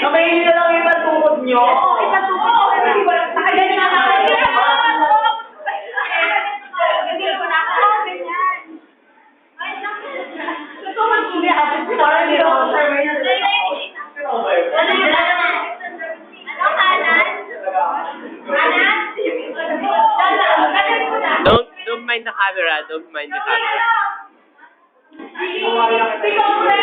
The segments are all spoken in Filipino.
Kamay nyo lang yung pagtukod nyo. Parang hindi ako survey na Don't don't mind the camera. Don't mind the camera. María.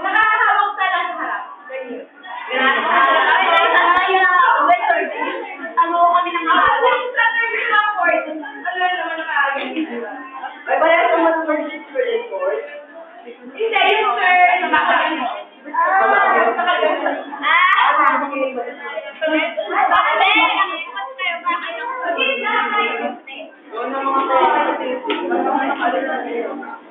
Nakakahawak sa lang harap. Ganyan. Ano kami nang harap? Ang strategy ng court. Ano naman nakakagay? Ay, parang sa mga versus for the court. Hindi, yung sir, ano ba? Thank you.